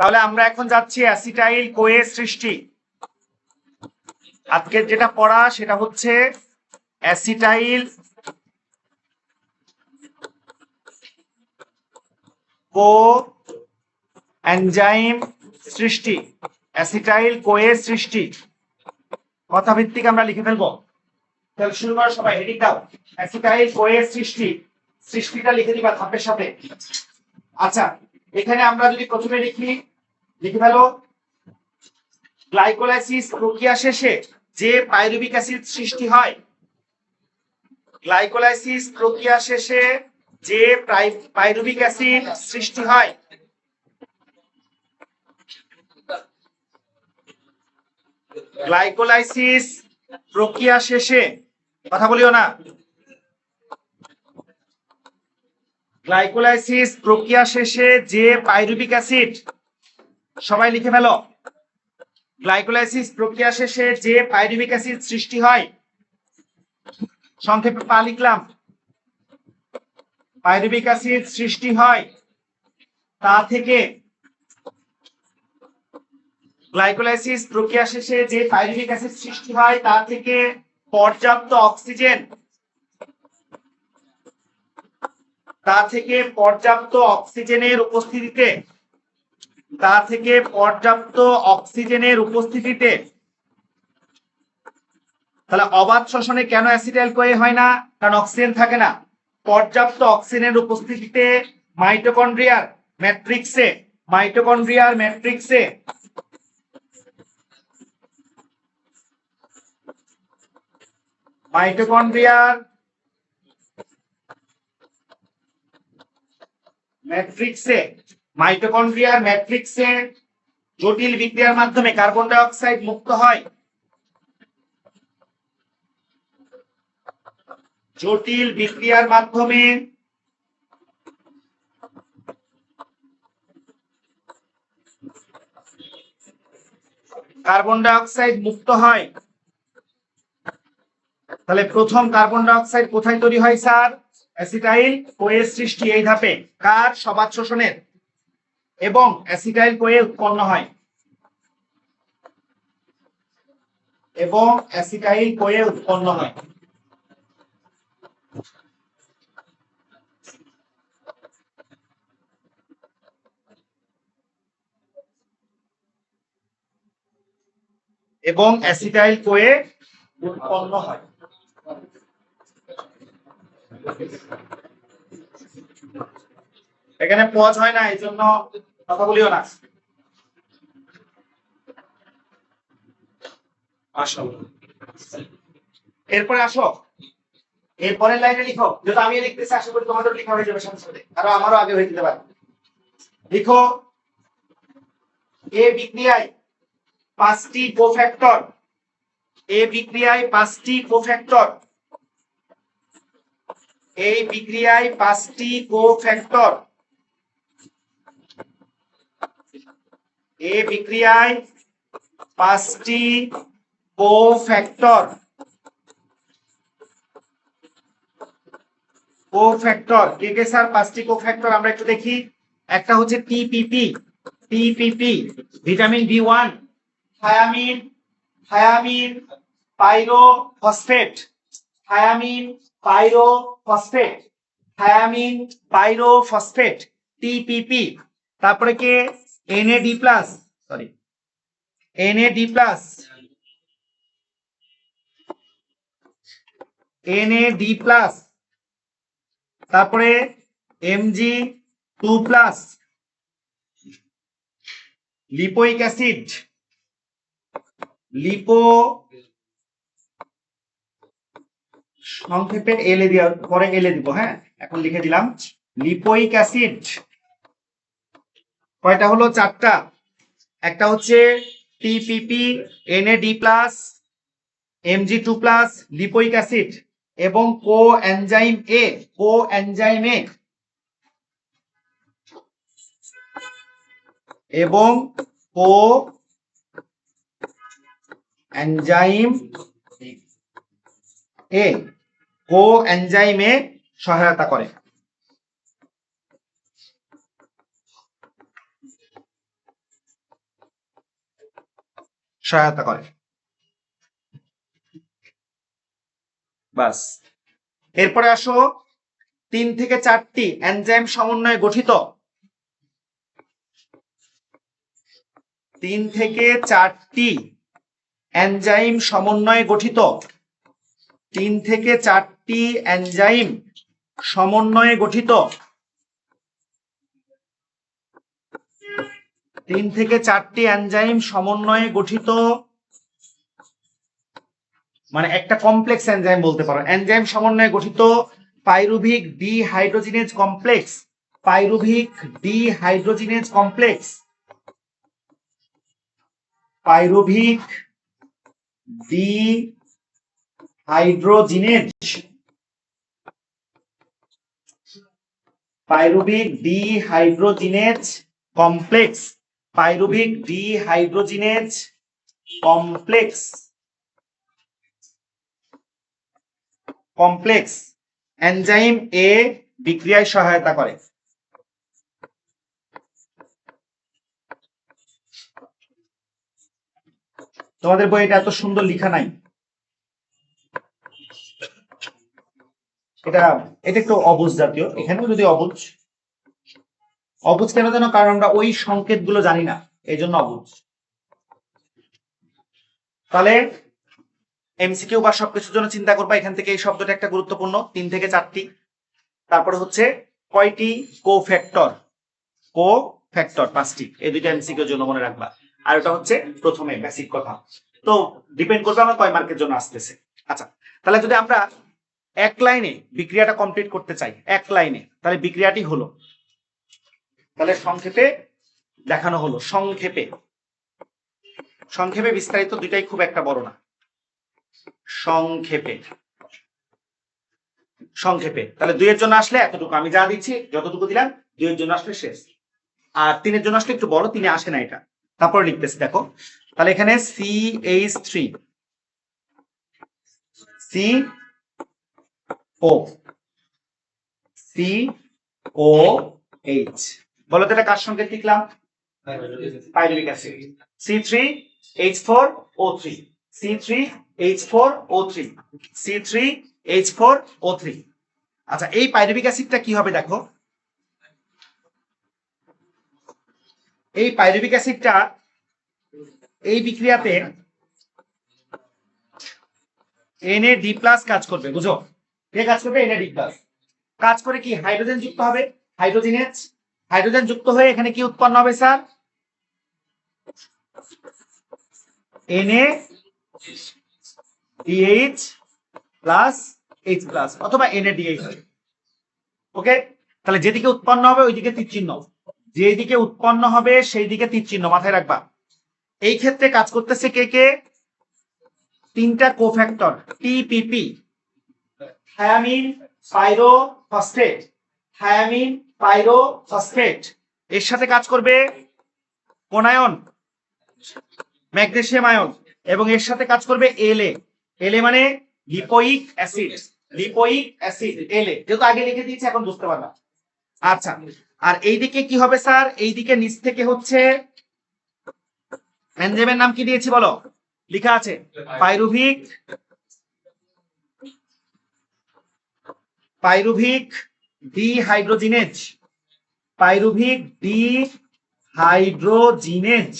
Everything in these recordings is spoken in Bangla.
তাহলে আমরা এখন যাচ্ছি অ্যাসিটাইল কোয়ে সৃষ্টি। আজকের যেটা পড়া, সেটা হচ্ছে অ্যাসিটাইল কো এনজাইম সৃষ্টি, অ্যাসিটাইল কোয়ে সৃষ্টি। কথা ভিত্তিক আমরা লিখে ফেলব। তাহলে শুরু করো সবাই হেডিং দাও। অ্যাসিটাইল কোয়ে সৃষ্টি। সৃষ্টিটা লিখে দিবা ধাপের সাথে। আচ্ছা এখানে আমরা যদি প্রথমে লিখি লিখে ফেলো। গ্লাইকোলাইসিস প্রক্রিয়া শেষে যে পাইরুবিক অ্যাসিড সৃষ্টি হয়, গ্লাইকোলাইসিস প্রক্রিয়া শেষে যে পাইরুবিক অ্যাসিড সৃষ্টি হয়, গ্লাইকোলাইসিস প্রক্রিয়া শেষে, কথা বলিও না, গ্লাইকোলাইসিস প্রক্রিয়া শেষে যে পাইরুবিক অ্যাসিড সবাই লিখে ফেলো। গ্লাইকোলাইসিস প্রক্রিয়া শেষে যে পাইরুবিক অ্যাসিড সৃষ্টি হয়, সংক্ষেপে পা লিখলাম। পাইরুবিক অ্যাসিড সৃষ্টি হয় তা থেকে গ্লাইকোলাইসিস প্রক্রিয়া শেষে যে পাইরুবিক অ্যাসিড সৃষ্টি হয় তা থেকে পর্যাপ্ত অক্সিজেন। তা থেকে পর্যাপ্ত অক্সিজেনের উপস্থিতিতে তা থেকে পর্যাপ্ত অক্সিজেনের উপস্থিতিতে, তাহলে অবাধ শ্বসনে কেন অ্যাসিটাইল কোয়ে হয় না? কারণ অক্সিজেন থাকে না। পর্যাপ্ত অক্সিজেনের উপস্থিতিতে মাইটোকন্ড্রিয়ার ম্যাট্রিক্সে মাইটোকন্ড্রিয়ার ম্যাট্রিক্সে মাইটোকন্ড্রিয়ার ম্যাট্রিক্সে মাইটোকন্ড্রিয়ার ম্যাট্রিক্সে জটিল বিক্রিয়ার মাধ্যমে কার্বন ডাই অক্সাইড মুক্ত হয়। জটিল বিক্রিয়ার মাধ্যমে কার্বন ডাই অক্সাইড মুক্ত হয়। তাহলে প্রথম কার্বন ডাই অক্সাইড কোথায় তৈরি হয় স্যার? অ্যাসিটাইল কোয়ের সৃষ্টি এই ধাপে। কার? সবাদ শোষণের। এবং অ্যাসিটাইল কোয়ে উৎপন্ন হয়। এবং অ্যাসিটাইল কোয়ে উৎপন্ন হয়। এবং অ্যাসিটাইল কোয়ে উৎপন্ন হয়। এখানে পজ হয় না এই জন্য কথা বলিও না। এরপরে আসো। এরপরের লাইনে লিখো। যেহেতু আমি লিখতেছি, আশা করি তোমাদের লেখা হয়ে যাবে সাথে সাথে। আরও আমারও আগে হয়ে যেতে পারে। লিখো। এ বিক্রিয়ায় পাঁচটি কোফ্যাক্টর এ বিক্রিয়ায় পাঁচটি কোফ্যাক্টর এই বিক্রিয়ায় পাঁচটি কোফ্যাক্টর এ বিক্রিয়ায় পাঁচটি কোফ্যাক্টর কোফ্যাক্টর কে কে স্যার পাঁচটি কোফ্যাক্টর আমরা একটু দেখি। একটা হচ্ছে TPP TPP, vitamin B one, thiamine thiamine pyrophosphate thiamine pyrophosphate thiamine pyrophosphate, TPP. তারপরে কে? Plus sorry NAD plus NAD plus তারপরে Mg two plus lipoic acid lipo সংক্ষেপে এলে দিয়া, পরে এলে দিব হ্যাঁ? এখন লিখে দিলাম। লিপোইক অ্যাসিড কয়টা হলো? চারটা। একটা হচ্ছে TPP NAD plus Mg two plus lipoic acid এবং কো এনজাইম এ কো এনজাইম এ এবং কো এনজাইম এ কো এনজাইমে সহায়তা করে। সহায়তা করে। বাস। এরপরে আসো তিন থেকে চারটি এনজাইম সমন্বয়ে গঠিত। তিন থেকে চারটি এনজাইম সমন্বয়ে গঠিত। তিন থেকে চারটি এনজাইম সমন্বয়ে গঠিত। তিন থেকে চারটি এনজাইম সমন্বয়ে গঠিত মানে একটা কমপ্লেক্স এনজাইম বলতে পারো। এনজাইম সমন্বয়ে গঠিত pyruvic dehydrogenase complex pyruvic dehydrogenase complex pyruvic dehydrogenase pyruvic dehydrogenase complex pyruvic dehydrogenase complex. Complex, enzyme এ বিক্রিয়ায় সহায়তা করে। তোমাদের বইটা এত সুন্দর লেখা নাই। এটা এটা একটু অবুজ জাতীয়। এখানেও যদি অবুজ অবুজ কেন যেন কারণ আমরা ওই সংকেতগুলো জানি না। এই জন্য অবুজ তাহলে এমসিকিউ বা সবকিছুর জন্য চিন্তা করবা, এখান থেকে এই শব্দটা একটা গুরুত্বপূর্ণ, তিন থেকে চারটি। তারপরে হচ্ছে কয়টি? কো ফ্যাক্টর কো ফ্যাক্টর পাঁচটি। এই দুইটা এমসিকিউর জন্য মনে রাখবা। আর ওটা হচ্ছে প্রথমে বেসিক কথা। তো ডিপেন্ড করবে আমার কয় মার্কের জন্য আসতেছে। আচ্ছা তাহলে যদি আমরা এক লাইনে বিক্রিয়াটা কমপ্লিট করতে চাই, এক লাইনে, তাহলে বিক্রিয়াটি হলো তাহলে সংক্ষেপে দেখানো হলো। সংক্ষেপে। সংক্ষেপে বিস্তারিত দুইটাই খুব একটা বড় না। সংক্ষেপে। সংক্ষেপে। তাহলে দুইয়ের জন্য আসলে এতটুকু। আমি যা দিচ্ছি, যতটুকু দিলাম, দুইয়ের জন্য আসলে শেষ। আর তিনের জন্য আসলে একটু বড়, তিনে আসে না এটা। তারপরে লিখতেছি, দেখো। তাহলে এখানে C H three C O C O H বলো তো এটা কার সঙ্গে লিখলাম? Pyruvic acid. C three H four O three C three H four O three C three H four O three আচ্ছা এই পাইরুভিক অ্যাসিডটা কি হবে দেখো? এই পাইরুভিক অ্যাসিডটা এই বিক্রিয়াতে এনএ ডি প্লাস কাজ করবে, বুঝো? কে কাজ করবে? এনএ ডি প্লাস কাজ করে কি? হাইড্রোজেন যুক্ত হবে হাইড্রোজেনেজ হাইড্রোজেন যুক্ত হয়ে এখানে কি উৎপন্ন হবে, sir? NA DH plus H plus অথবা এনএ ডিএইচ ওকে তাহলে যেদিকে উৎপন্ন হবে, ওইদিকে তীর চিহ্ন যেদিকে উৎপন্ন হবে সেই দিকে তীর চিহ্ন মাথায় রাখবা। এই ক্ষেত্রে কাজ করতেছে কে কে? তিনটা cofactor TPP thiamine pyrophosphate thiamine pyrophosphate এর সাথে কাজ করবে কোন আয়ন ম্যাগনেসিয়াম আয়ন, এবং এর সাথে কাজ করবে এলএ এলএ মানে lipoic acid. Lipoic acid LA যেহেতু আগে লিখে দিয়েছি, এখন বুঝতে পারবা আচ্ছা আর এইদিকে কি হবে স্যার? এইদিকে নিচ থেকে হচ্ছে এনজাইমের নাম কি দিয়েছি বলো? লেখা আছে, pyruvic pyruvic dehydrogenase pyruvic dehydrogenase.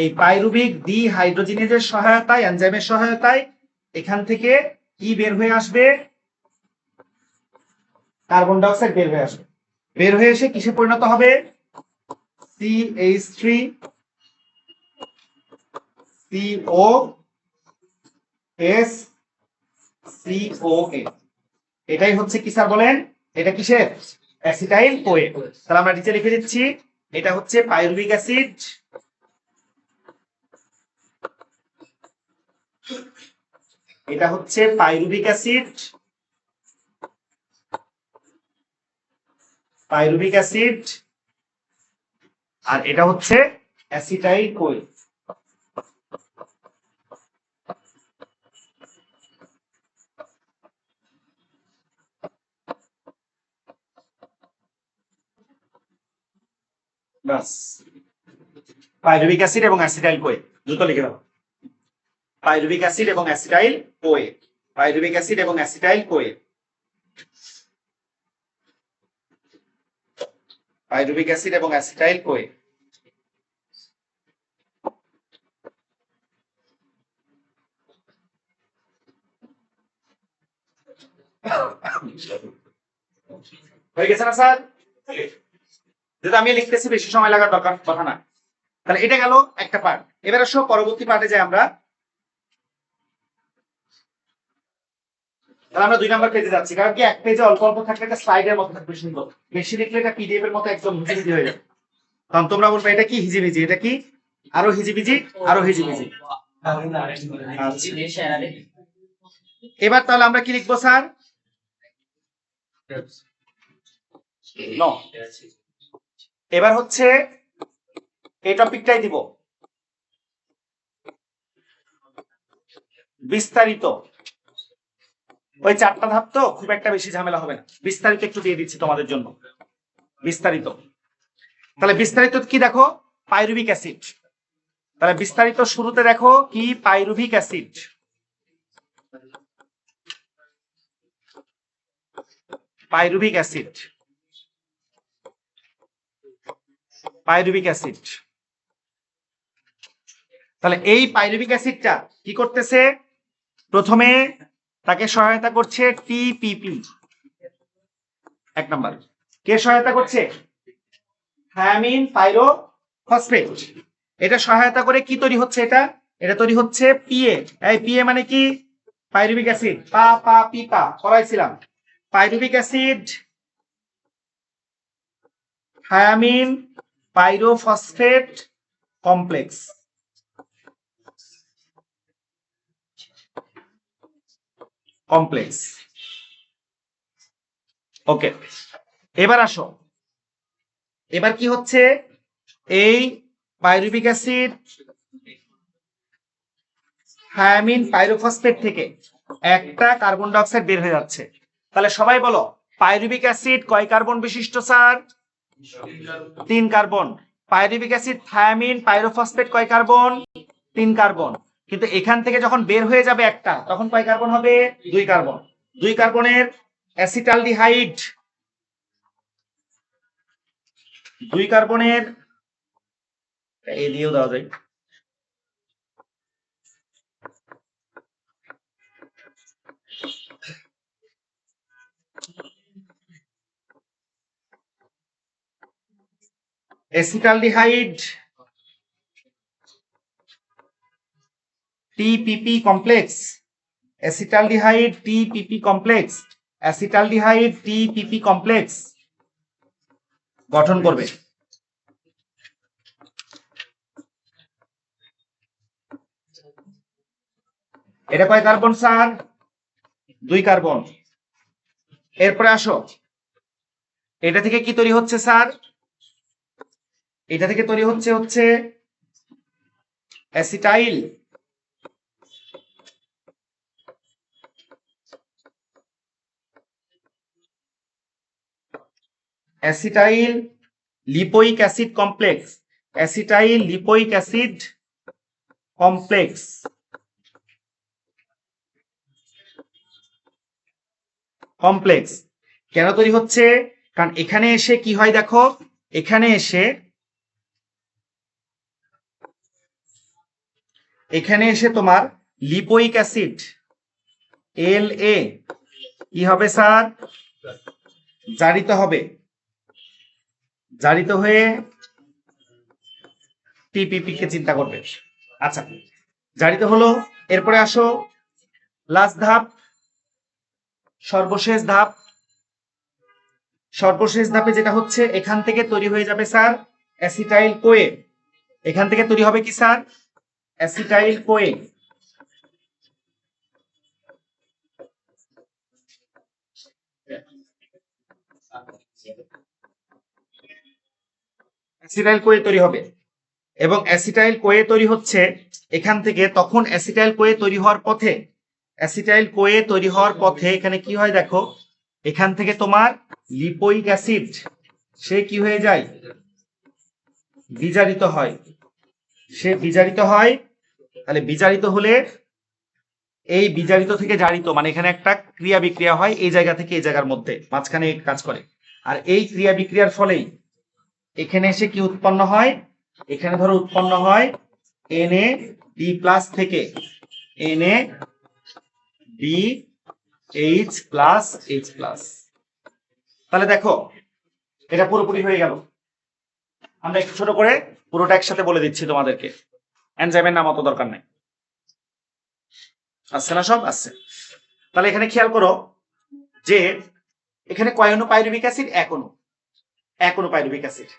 এই পাইরুভিক ডি হাইড্রোজিনেজের সহায়তায়, এনজাইমের সহায়তায় এখান থেকে কি বের হয়ে আসবে? কার্বন ডাইঅক্সাইড বের হয়ে আসবে। বের হয়ে এসে কিসে পরিণত হবে? CH3 CO S COA এটাই হচ্ছে কি স্যার বলেন? এটা কিসের? অ্যাসিটাইল কোয়ে তাহলে আমরা নিচে লিখে দিচ্ছি, এটা হচ্ছে পাইরুভিক অ্যাসিড এটা হচ্ছে পাইরুভিক অ্যাসিড পাইরুভিক অ্যাসিড আর এটা হচ্ছে অ্যাসিটাইল কোয়ে ব্যাস পাইরুবিক অ্যাসিড এবং অ্যাসিটাইল কোয়ে। দ্রুত লিখে দাও। পাইরুবিক অ্যাসিড এবং অ্যাসিটাইল কোয়ে। পাইরুবিক অ্যাসিড এবং অ্যাসিটাইল কোয়ে। পাইরুবিক অ্যাসিড এবং অ্যাসিটাইল কোয়ে। হয়ে গেছে না, স্যার? যেটা আমি লিখতেছি বেশি সময় লাগার দরকার কথা না। তাহলে এটা গেল একটা পার্ট এবার আসো পরবর্তী পার্টে যাই আমরা। তাহলে আমরা দুই নাম্বার পেজে যাচ্ছি। কারণ কি এক পেজে অল্প অল্প থাকলে একটা স্লাইডের মতো থাকবে সুন্দর। বেশি লিখলে এটা পিডিএফ এর মতো একদম হিজিবিজি হয়ে যাবে। কারণ তোমরা বলবে এটা কি হিজিবিজি? এটা কি? আরও হিজিবিজি আরও হিজিবিজি। এবার তাহলে আমরা কি লিখব স্যার? এবার হচ্ছে এই টপিকটাই দিব। বিস্তারিত। ওই চারটা ধাপ তো খুব একটা বেশি ঝামেলা হবে না। বিস্তারিত একটু দিয়ে দিচ্ছি তোমাদের জন্য। বিস্তারিত। তাহলে বিস্তারিত কি দেখো? Pyruvic acid. তাহলে বিস্তারিত শুরুতে দেখো কি pyruvic acid. Pyruvic acid. Pyruvic acid. তাহলে এই পাইরুবিক অ্যাসিডটা কি করতেছে? প্রথমে তাকে সহায়তা করছে টিপিপি। এক নাম্বার। কে সহায়তা করছে? থায়ামিন পাইরো ফসফেট এটা সহায়তা করে কি তৈরি হচ্ছে এটা? এটা তৈরি হচ্ছে পিএ। এই পিএ মানে কি? Pyruvic acid. পা পা, পি, পা। পড়াইছিলাম। Pyruvic acid, thiamine pyrophosphate complex. Complex. Okay, এবার আসো। এবার কি হচ্ছে? এই পাইরুবিক অ্যাসিড থায়ামিন পাইরোফসফেট থেকে একটা কার্বন ডাইঅক্সাইড বের হয়ে যাচ্ছে। তাহলে সবাই বলো পাইরুবিক অ্যাসিড কয় কার্বন বিশিষ্ট, স্যার? তিন carbon. Pyruvic acid thiamine pyrophosphate কয় কার্বন? তিন কার্বন। কিন্তু এখান থেকে যখন বের হয়ে যাবে একটা, তখন কয় কার্বন হবে? দুই কার্বন। দুই কার্বনের অ্যাসিটালডিহাইড দুই কার্বনের এই দিয়েও দেওয়া যায়। Acetaldehyde TPP complex acetaldehyde TPP complex acetaldehyde TPP complex গঠন করবে। এটা কয় কার্বন, স্যার? দুই কার্বন। এরপরে আসো। এটা থেকে কি তৈরি হচ্ছে, স্যার? এটা থেকে তৈরি হচ্ছে হচ্ছে acetyl acetyl lipoic acid complex acetyl lipoic acid complex complex কেন তৈরি হচ্ছে? কারণ এখানে এসে কি হয় দেখো? এখানে এসে এখানে এসে তোমার লিপোইক অ্যাসিড, এল এ, কি হবে স্যার? জারিত হবে। জারিত হয়ে টিপিপি কে চিন্তা করবে। আচ্ছা জারিত হলো, এরপরে আসো লাস্ট ধাপ, সর্বশেষ ধাপ। সর্বশেষ ধাপে যেটা হচ্ছে, এখান থেকে তৈরি হয়ে যাবে স্যার অ্যাসিটাইল কোয়ে এখান থেকে তৈরি হবে কি sir? Acetyl CoA acetyl CoA তৈরি হবে। এবং অ্যাসিটাইল কোয়ে তৈরি হচ্ছে এখান থেকে, তখন অ্যাসিটাইল কোয়ে তৈরি হওয়ার পথে অ্যাসিটাইল কোয়ে তৈরি হওয়ার পথে এখানে কি হয় দেখো, এখান থেকে তোমার লিপোইক অ্যাসিড সে কি হয়ে যায়? বিজারিত হয়। সে বিজারিত হয় তাহলে বিজারিত হলে এই বিজারিত থেকে জারিত মানে এখানে একটা ক্রিয়া বিক্রিয়া হয় এই জায়গা থেকে এই জায়গার মধ্যে, মাঝখানে কাজ করে। আর এই ক্রিয়া বিক্রিয়ার ফলেই এখানে এসে কি উৎপন্ন হয়? এখানে ধরো উৎপন্ন হয় এনএ ডি প্লাস থেকে NA D H plus H plus তাহলে দেখো, এটা পুরোপুরি হয়ে গেল। আমরা একটু ছোট করে পুরোটা একসাথে বলে দিচ্ছি তোমাদেরকে। এনজাইমের নাম অত দরকার নাই। আসছে না সব? আসছে। তাহলে এখানে খেয়াল করো যে এখানে কয় অণু? পাইরুবিক অ্যাসিড এক অণু। Pyruvic acid.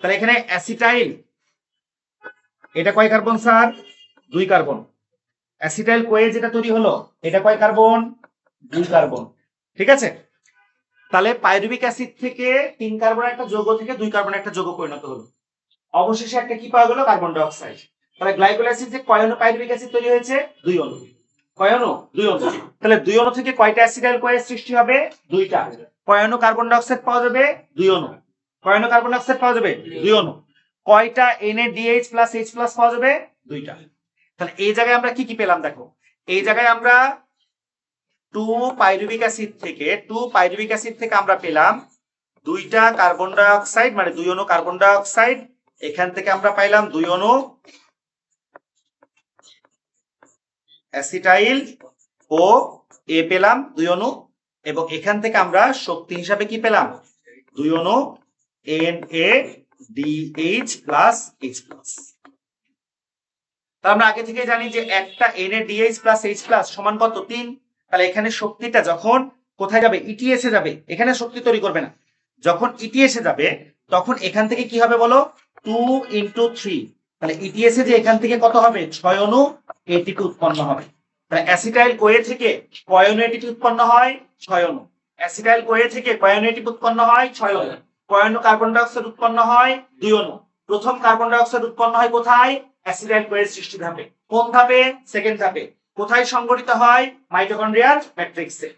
তাহলে এখানে অ্যাসিটাইল, এটা কয় কার্বন স্যার? দুই কার্বন। অ্যাসিটাইল কোয়ে যেটা তৈরি হলো, এটা কয় কার্বন? দুই কার্বন। ঠিক আছে? তাহলে পাইরুবিক অ্যাসিড থেকে তিন কার্বন একটা যৌগ থেকে দুই কার্বন একটা যৌগ পরিণত হলো। অবশেষে একটা কি পাওয়া গেল? কার্বন ডাই অক্সাইড তাহলে গ্লাইকোল অ্যাসিড যে কয় অণু পাইরুবিক অ্যাসিড তৈরি হয়েছে? দুই অণু। কয় অণু? দুই অণু। তাহলে দুই অণু থেকে কয়টা অ্যাসিটাইল কোয়ের সৃষ্টি হবে? দুইটা। কয় অণু কার্বন ডাই অক্সাইড পাওয়া যাবে? দুই অণু। কয় অণু কার্বন ডাই অক্সাইড পাওয়া যাবে? দুই অণু। কয়টা NaDH H পাওয়া যাবে? দুইটা। তাহলে এই জায়গায় আমরা কি কি পেলাম দেখো? এই জায়গায় আমরা টু পাইরুবিক অ্যাসিড থেকে টু পাইরুবিক অ্যাসিড থেকে আমরা পেলাম দুইটা কার্বন ডাই অক্সাইড মানে দুই অণু কার্বন ডাই অক্সাইড এখান থেকে আমরা পাইলাম দুই অণু। অ্যাসিটাইল ও এ পেলাম, দুই অণু, এবং এখান থেকে আমরা শক্তি হিসাবে কি পেলাম? দুই অনু N A DH plus H plus আমরা আগে থেকে জানি যে একটা N A DH plus H plus সমান কত? তিন। তাহলে এখানে শক্তিটা যখন কোথায় যাবে? ইটিএসে যাবে। এখানে শক্তি তৈরি করবে না। যখন ইটিএসে যাবে, তখন এখান থেকে কি হবে বলো? টু ইন্টু থ্রি তাহলে ইটিএসে যে এখান থেকে কত হবে? ছয় এটিপি উৎপন্ন হবে। তাহলে অ্যাসিটাইল ওয়ে থেকে কয় এটিকে উৎপন্ন হয়? ছয়ন অ্যাসিটাইল ওয়ে থেকে কয় এটিকে উৎপন্ন হয়? ছয়ন অণু কয় কার্বন ডাই অক্সাইড উৎপন্ন হয়? দুই প্রথম কার্বন ডাই অক্সাইড উৎপন্ন হয় কোথায়? অ্যাসিটাইল ওয়ের সৃষ্টি ধাপে। কোন ধাপে? সেকেন্ড ধাপে। কোথায় সংগঠিত হয়? মাইটোকন্ড্রিয়ার ম্যাট্রিক্সে।